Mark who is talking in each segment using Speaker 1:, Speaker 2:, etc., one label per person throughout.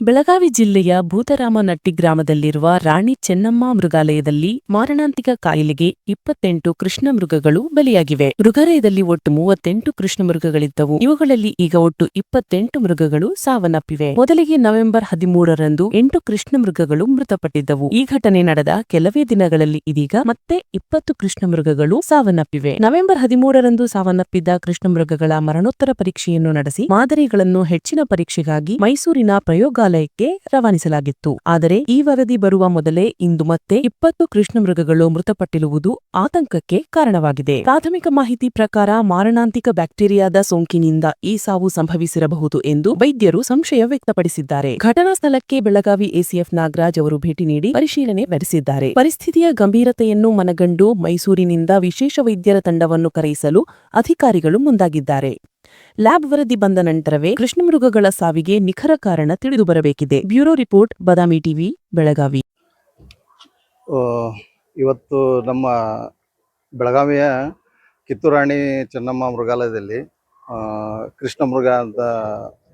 Speaker 1: ಬೆಳಗಾವಿ ಜಿಲ್ಲೆಯ ಭೂತರಾಮನಟ್ಟಿ ಗ್ರಾಮದಲ್ಲಿರುವ ರಾಣಿ ಚೆನ್ನಮ್ಮ ಮೃಗಾಲಯದಲ್ಲಿ ಮಾರಣಾಂತಿಕ ಕಾಯಿಲೆಗೆ ಇಪ್ಪತ್ತೆಂಟು ಕೃಷ್ಣ ಮೃಗಗಳು ಬಲಿಯಾಗಿವೆ. ಮೃಗಾಲಯದಲ್ಲಿ ಒಟ್ಟು ಮೂವತ್ತೆಂಟು ಕೃಷ್ಣ ಮೃಗಗಳಿದ್ದವು. ಇವುಗಳಲ್ಲಿ ಈಗ ಒಟ್ಟು ಇಪ್ಪತ್ತೆಂಟು ಮೃಗಗಳು ಸಾವನ್ನಪ್ಪಿವೆ. ಮೊದಲಿಗೆ ನವೆಂಬರ್ ಹದಿಮೂರರಂದು ಎಂಟು ಕೃಷ್ಣ ಮೃಗಗಳು ಮೃತಪಟ್ಟಿದ್ದವು. ಈ ಘಟನೆ ನಡೆದ ಕೆಲವೇ ದಿನಗಳಲ್ಲಿ ಇದೀಗ ಮತ್ತೆ ಇಪ್ಪತ್ತು ಕೃಷ್ಣ ಮೃಗಗಳು ಸಾವನ್ನಪ್ಪಿವೆ. ನವೆಂಬರ್ ಹದಿಮೂರರಂದು ಸಾವನ್ನಪ್ಪಿದ್ದ ಕೃಷ್ಣ ಮೃಗಗಳ ಮರಣೋತ್ತರ ಪರೀಕ್ಷೆಯನ್ನು ನಡೆಸಿ ಮಾದರಿಗಳನ್ನು ಹೆಚ್ಚಿನ ಪರೀಕ್ಷೆಗಾಗಿ ಮೈಸೂರಿನ ಪ್ರಯೋಗಾಲಯಕ್ಕೆ ರವಾನಿಸಲಾಗಿತ್ತು. ಆದರೆ ಈ ವರದಿ ಬರುವ ಮೊದಲೇ ಇಂದು ಮತ್ತೆ ಇಪ್ಪತ್ತು ಕೃಷ್ಣ ಮೃಗಗಳು ಮೃತಪಟ್ಟಿರುವುದು ಆತಂಕಕ್ಕೆ ಕಾರಣವಾಗಿದೆ. ಪ್ರಾಥಮಿಕ ಮಾಹಿತಿ ಪ್ರಕಾರ ಮಾರಣಾಂತಿಕ ಬ್ಯಾಕ್ಟೀರಿಯಾದ ಸೋಂಕಿನಿಂದ ಈ ಸಾವು ಸಂಭವಿಸಿರಬಹುದು ಎಂದು ವೈದ್ಯರು ಸಂಶಯ ವ್ಯಕ್ತಪಡಿಸಿದ್ದಾರೆ. ಘಟನಾ ಸ್ಥಳಕ್ಕೆ ಬೆಳಗಾವಿ ಎಸಿಎಫ್ ನಾಗರಾಜ್ ಅವರು ಭೇಟಿ ನೀಡಿ ಪರಿಶೀಲನೆ ನಡೆಸಿದ್ದಾರೆ. ಪರಿಸ್ಥಿತಿಯ ಗಂಭೀರತೆಯನ್ನು ಮನಗಂಡು ಮೈಸೂರಿನಿಂದ ವಿಶೇಷ ವೈದ್ಯರ ತಂಡವನ್ನು ಕರೆಯಿಸಲು ಅಧಿಕಾರಿಗಳು ಮುಂದಾಗಿದ್ದಾರೆ. ಲ್ಯಾಬ್ ವರದಿ ಬಂದ ನಂತರವೇ ಕೃಷ್ಣಮೃಗಗಳ ಸಾವಿಗೆ ನಿಖರ ಕಾರಣ ತಿಳಿದು ಬರಬೇಕಿದೆ. Bureau report, Badami TV, Belagavi.
Speaker 2: ಇವತ್ತು ನಮ್ಮ ಬೆಳಗಾವಿಯ ಕಿತ್ತೂರಾಣಿ ಚೆನ್ನಮ್ಮ ಮೃಗಾಲಯದಲ್ಲಿ ಕೃಷ್ಣ ಮೃಗ ಅಂತ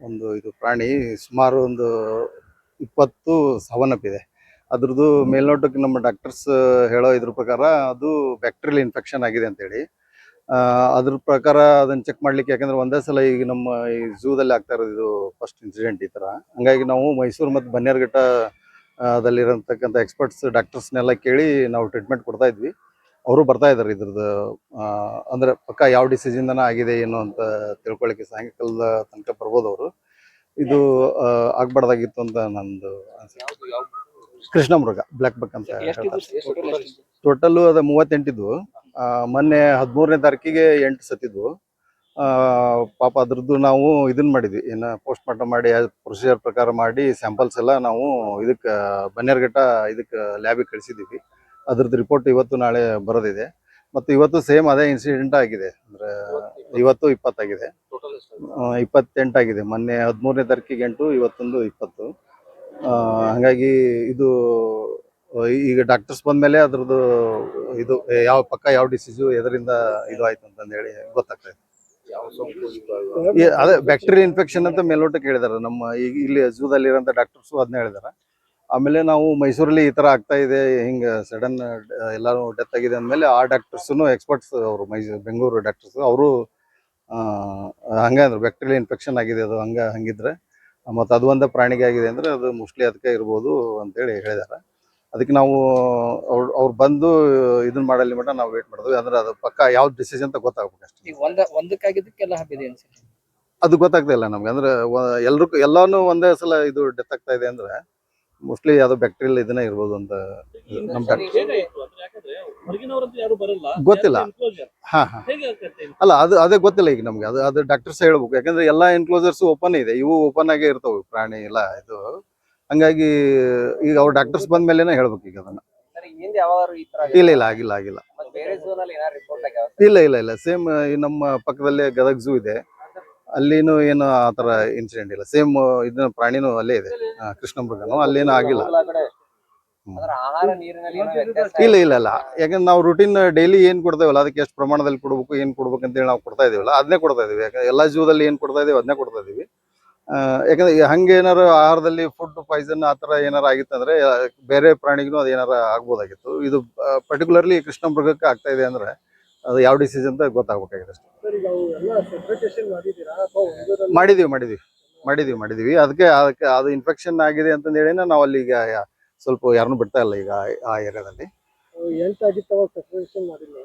Speaker 2: ಒಂದು ಇದು ಪ್ರಾಣಿ ಸುಮಾರು ಒಂದು ಇಪ್ಪತ್ತು ಸಾವನ್ನಪ್ಪಿದೆ. ಅದ್ರದ್ದು ಮೇಲ್ನೋಟಕ್ಕೆ ನಮ್ಮ ಡಾಕ್ಟರ್ಸ್ ಹೇಳೋ ಇದ್ರ ಪ್ರಕಾರ ಅದು ಬ್ಯಾಕ್ಟೀರಿಯಲ್ ಇನ್ಫೆಕ್ಷನ್ ಆಗಿದೆ ಅಂತೇಳಿ. ಅದ್ರ ಪ್ರಕಾರ ಅದನ್ನ ಚೆಕ್ ಮಾಡ್ಲಿಕ್ಕೆ ಯಾಕಂದ್ರೆ ಒಂದೇ ಸಲ ಈಗ ನಮ್ಮ ಈ ಝೂದಲ್ಲಿ ಆಗ್ತಾ ಇರೋದು ಇದು ಫಸ್ಟ್ ಇನ್ಸಿಡೆಂಟ್ ಈ ತರ. ಹಂಗಾಗಿ ನಾವು ಮೈಸೂರು ಮತ್ತು ಬನ್ನೇರ್ಘಟ್ಟ ದಲ್ಲಿರತಕ್ಕಂಥ ಎಕ್ಸ್ಪರ್ಟ್ಸ್ ಡಾಕ್ಟರ್ಸ್ನೆಲ್ಲ ಕೇಳಿ ನಾವು ಟ್ರೀಟ್ಮೆಂಟ್ ಕೊಡ್ತಾ ಇದ್ವಿ. ಅವರು ಬರ್ತಾ ಇದ್ದಾರೆ ಇದ್ರದ್ದು ಅಂದ್ರೆ ಪಕ್ಕ ಯಾವ ಡಿಸೀಸಿಂದನ ಆಗಿದೆ ಏನು ಅಂತ ತಿಳ್ಕೊಳ್ಳಿಕ್ಕೆ ಸಾಯಂಕಾಲದ ತನಕ ಬರ್ಬೋದು ಅವರು. ಇದು ಆಗ್ಬಾರ್ದಾಗಿತ್ತು ಅಂತ ನಂದು ಕೃಷ್ಣ ಮೃಗ ಬ್ಲ್ಯಾಕ್ ಬಕ್ ಅಂತ ಟೋಟಲ್ ಅದ ಮೂವತ್ತೆಂಟಿದ್ದು. ಮೊನ್ನೆ ಹದಿಮೂರನೇ ತಾರೀಕಿಗೆ ಎಂಟು ಸತ್ತಿದ್ವು ಪಾಪ ಅದ್ರದ್ದು ನಾವು ಇದನ್ನ ಮಾಡಿದ್ವಿ. ಏನು ಪೋಸ್ಟ್ ಮಾರ್ಟಮ್ ಮಾಡಿ ಪ್ರೊಸೀಜರ್ ಪ್ರಕಾರ ಮಾಡಿ ಸ್ಯಾಂಪಲ್ಸ್ ಎಲ್ಲ ನಾವು ಇದಕ್ಕೆ ಬನ್ನೇರ್ಘಟ್ಟ ಇದಕ್ಕೆ ಲ್ಯಾಬಿಗೆ ಕಳಿಸಿದ್ದೀವಿ ಅದ್ರದ್ದು ರಿಪೋರ್ಟ್ ಇವತ್ತು ನಾಳೆ ಬರೋದಿದೆ. ಮತ್ತು ಇವತ್ತು ಸೇಮ್ ಅದೇ ಇನ್ಸಿಡೆಂಟ್ ಆಗಿದೆ. ಅಂದರೆ ಇವತ್ತು ಇಪ್ಪತ್ತಾಗಿದೆ. ಇಪ್ಪತ್ತೆಂಟಾಗಿದೆ ಮೊನ್ನೆ ಹದಿಮೂರನೇ ತಾರೀಕಿಗೆ ಎಂಟು ಇವತ್ತೊಂದು ಇಪ್ಪತ್ತು. ಹಾಗಾಗಿ ಇದು ಈಗ ಡಾಕ್ಟರ್ಸ್ ಬಂದ್ಮೇಲೆ ಅದ್ರದ್ದು ಇದು ಯಾವ ಪಕ್ಕ ಯಾವ ಡಿಸೀಸು ಎದರಿಂದ ಇದು ಆಯ್ತು ಅಂತಂದು ಹೇಳಿ ಗೊತ್ತಾಗ್ತದೆ ಈ ಅದೇ? ಬ್ಯಾಕ್ಟೀರಿಯಾ ಇನ್ಫೆಕ್ಷನ್ ಅಂತ ಮೇಲ್ನೋಟಕ್ಕೆ ಹೇಳಿದಾರೆ ನಮ್ಮ ಈಗ ಇಲ್ಲಿ ಜೂದಲ್ಲಿ ಇರೋಂಥ ಡಾಕ್ಟರ್ಸು ಅದನ್ನ ಹೇಳಿದಾರೆ. ಆಮೇಲೆ ನಾವು ಮೈಸೂರಲ್ಲಿ ಈ ಥರ ಆಗ್ತಾ ಇದೆ ಹಿಂಗೆ ಸಡನ್ ಎಲ್ಲರೂ ಡೆತ್ ಆಗಿದೆ ಅಂದಮೇಲೆ ಆ ಡಾಕ್ಟರ್ಸು ಎಕ್ಸ್ಪರ್ಟ್ಸ್ ಅವರು ಮೈಸೂರು ಬೆಂಗಳೂರು ಡಾಕ್ಟರ್ಸ್ ಅವರು ಹಂಗೆ ಅಂದ್ರೆ. ಬ್ಯಾಕ್ಟೀರಿಯಾ ಇನ್ಫೆಕ್ಷನ್ ಆಗಿದೆ ಅದು ಹಂಗೆ ಹಂಗಿದ್ರೆ. ಮತ್ತು ಅದು ಒಂದೇ ಪ್ರಾಣಿಗೆ ಆಗಿದೆ ಅಂದರೆ ಅದು ಮೋಸ್ಟ್ಲಿ ಅದಕ್ಕೆ ಇರ್ಬೋದು ಅಂತೇಳಿ ಹೇಳಿದ್ದಾರೆ ಅದಕ್ಕೆ ನಾವು ಅವ್ರು ಅವ್ರು ಬಂದು ಇದನ್ನ ಮಾಡಲಿ ಮಟ್ಟ ನಾವು ವೇಟ್ ಮಾಡಿದ್ವಿ. ಅಂದ್ರೆ ಅದು ಪಕ್ಕ ಯಾವ ಡಿಸಿಷನ್ ಅಂತ ಗೊತ್ತಾಗ್ಬೇಕು ಅಷ್ಟೇ.
Speaker 3: ಈಗ ಒಂದ ಒಂದಕ್ಕಾಗಿದ್ದಕ್ಕೆಲ್ಲ ಹಾಕಿದೆ ಅನ್ಸುತ್ತೆ?
Speaker 2: ಅದು ಗೊತ್ತಾಗ್ತಾ ಇಲ್ಲ ನಮ್ಗೆ. ಅಂದ್ರೆ ಎಲ್ರು ಎಲ್ಲಾನು ಒಂದೇ ಸಲ ಇದು ಡೆತ್ ಆಗ್ತಾ ಇದೆ ಅಂದ್ರೆ ಮೋಸ್ಟ್ಲಿ ಯಾವ್ದೋ ಬ್ಯಾಕ್ಟೀರಿಯಲ್ ಇದನ್ನ ಇರ್ಬೋದು ಅಂತ ನಮ್ ಡಾಕ್ಟರ್
Speaker 4: ಹೊರಗಿನವರಂತೂ ಯಾರು ಬರಲ್ಲ.
Speaker 2: ಗೊತ್ತಿಲ್ಲ. ಹಾ ಹಾ. ಅಲ್ಲ ಅದು ಅದೇ ಗೊತ್ತಿಲ್ಲ ಈಗ ನಮ್ಗೆ. ಅದು ಅದು ಡಾಕ್ಟರ್ಸ್ ಹೇಳ್ಬೇಕು. ಯಾಕಂದ್ರೆ ಎಲ್ಲಾ ಎನ್ಕ್ಲೋಸರ್ಸ್ ಓಪನ್ ಇದೆ. ಇವು ಓಪನ್ ಆಗೇ ಇರ್ತಾವೆ. ಪ್ರಾಣಿ ಎಲ್ಲ ಇದು. ಹಂಗಾಗಿ ಈಗ ಅವ್ರು ಡಾಕ್ಟರ್ಸ್ ಬಂದ ಮೇಲೆನೆ ಹೇಳ್ಬೇಕು ಈಗ ಅದನ್ನ. ಇಲ್ಲ ಇಲ್ಲ ಆಗಿಲ್ಲ? ಆಗಿಲ್ಲ ಇಲ್ಲ ಇಲ್ಲ ಇಲ್ಲ. ಸೇಮ್ ನಮ್ಮ ಪಕ್ಕದಲ್ಲೇ ಗದಗ ಝೂ ಇದೆ. ಅಲ್ಲಿನೂ ಏನು ಆ ತರ ಇನ್ಸಿಡೆಂಟ್ ಇಲ್ಲ. ಸೇಮ್ ಇದನ್ನ ಪ್ರಾಣಿನೂ ಅಲ್ಲೇ ಇದೆ. ಕೃಷ್ಣ ಮೃಗನು ಅಲ್ಲೇನು ಆಗಿಲ್ಲ. ಇಲ್ಲ ಇಲ್ಲ ಇಲ್ಲ. ಯಾಕಂದ್ರೆ ನಾವು ರುಟೀನ್ ಡೈಲಿ ಏನ್ ಕೊಡ್ತೇವಲ್ಲ ಅದಕ್ಕೆ ಎಷ್ಟು ಪ್ರಮಾಣದಲ್ಲಿ ಕೊಡ್ಬೇಕು ಏನ್ ಕೊಡ್ಬೇಕು ಅಂತೇಳಿ ನಾವು ಕೊಡ್ತಾ ಇದೀವಲ್ಲ ಅದನ್ನೇ ಕೊಡ್ತಾ ಇದೀವಿ. ಯಾಕಂದ್ರೆ ಎಲ್ಲಾ ಜೀವದಲ್ಲಿ ಏನ್ ಕೊಡ್ತಾ ಇದೀವಿ ಅದನ್ನೇ ಕೊಡ್ತಾ ಇದೀವಿ. ಯಾಕಂದ್ರೆ ಹಂಗೆ ಏನಾರು ಆಹಾರದಲ್ಲಿ ಫುಡ್ ಪಾಯ್ಸನ್ ಆ ಥರ ಏನಾರು ಆಗಿತ್ತಂದ್ರೆ ಬೇರೆ ಪ್ರಾಣಿಗೂ ಅದು ಏನಾರ ಆಗ್ಬೋದಾಗಿತ್ತು. ಇದು ಪರ್ಟಿಕ್ಯುಲರ್ಲಿ ಕೃಷ್ಣ ಮೃಗಕ್ಕೆ ಆಗ್ತಾ ಇದೆ ಅಂದ್ರೆ ಅದು ಯಾವ ಡಿಸೀಸ್ ಅಂತ ಗೊತ್ತಾಗ್ಬೇಕಾಗಿದೆ ಅಷ್ಟೇ. ಮಾಡಿದೀವಿ ಮಾಡಿದೀವಿ. ಮಾಡಿದೀವಿ ಮಾಡಿದೀವಿ. ಅದಕ್ಕೆ ಅದಕ್ಕೆ ಅದು ಇನ್ಫೆಕ್ಷನ್ ಆಗಿದೆ ಅಂತಂದು ಹೇಳಿನ ನಾವು ಅಲ್ಲಿ ಈಗ ಸ್ವಲ್ಪ ಯಾರನ್ನೂ ಬಿಡ್ತಾ ಇಲ್ಲ ಈಗ ಆ ಏರಿಯಾದಲ್ಲಿ.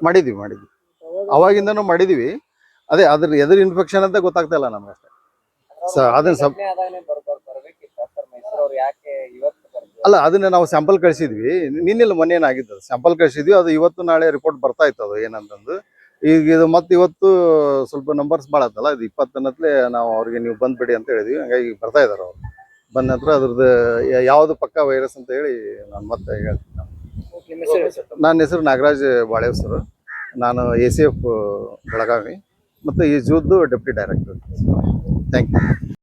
Speaker 2: ಮಾಡಿದೀವಿ ಮಾಡಿದ್ವಿ. ಅವಾಗಿಂದನೂ ಮಾಡಿದೀವಿ. ಅದೇ ಅದ್ರ ಎದುರು ಇನ್ಫೆಕ್ಷನ್ ಅಂತ ಗೊತ್ತಾಗ್ತಾ ಇಲ್ಲ ನಮ್ಗೆ ಅಷ್ಟೇ. ಅದನ್ನ
Speaker 3: ಸರ್ ಬರ್ಬೋದು
Speaker 2: ಅಲ್ಲ ಅದನ್ನ ನಾವು ಸ್ಯಾಂಪಲ್ ಕಳಿಸಿದ್ವಿ. ನಿನ್ನೆಲ್ಲ ಮೊನ್ನೆ ಏನಾಗಿದ್ದು ಸ್ಯಾಂಪಲ್ ಕಳಿಸಿದ್ವಿ ಅದು ಇವತ್ತು ನಾಳೆ ರಿಪೋರ್ಟ್ ಬರ್ತಾ ಇತ್ತು ಅದು ಏನಂತಂದು. ಈಗ ಇದು ಮತ್ತೆ ಇವತ್ತು ಸ್ವಲ್ಪ ನಂಬರ್ಸ್ ಭಾಳ ಆತಲ್ಲ ಇದು ಇಪ್ಪತ್ತನತ್ಲೆ ನಾವು ಅವ್ರಿಗೆ ನೀವು ಬಂದ್ಬಿಡಿ ಅಂತ ಹೇಳಿದ್ವಿ. ಹಂಗಾಗಿ ಬರ್ತಾ ಇದಾರೆ ಅವ್ರು. ಬಂದ ನಂತರ ಅದ್ರದ್ದು ಯಾವುದು ಪಕ್ಕ ವೈರಸ್ ಅಂತ ಹೇಳಿ ನಾನು ಮತ್ತೆ ಹೇಳ್ತೀನಿ ನನ್ನ ಹೆಸರು ನಾಗರಾಜ್ ಬಾಳೆವ್ ಸರ್. ನಾನು ಎ ಸಿ ಎಫ್ ಬೆಳಗಾವಿ. ಮತ್ತು ಈ ಜೂದ್ದು ಡೆಪ್ಟಿ ಡೈರೆಕ್ಟರ್ Thank you.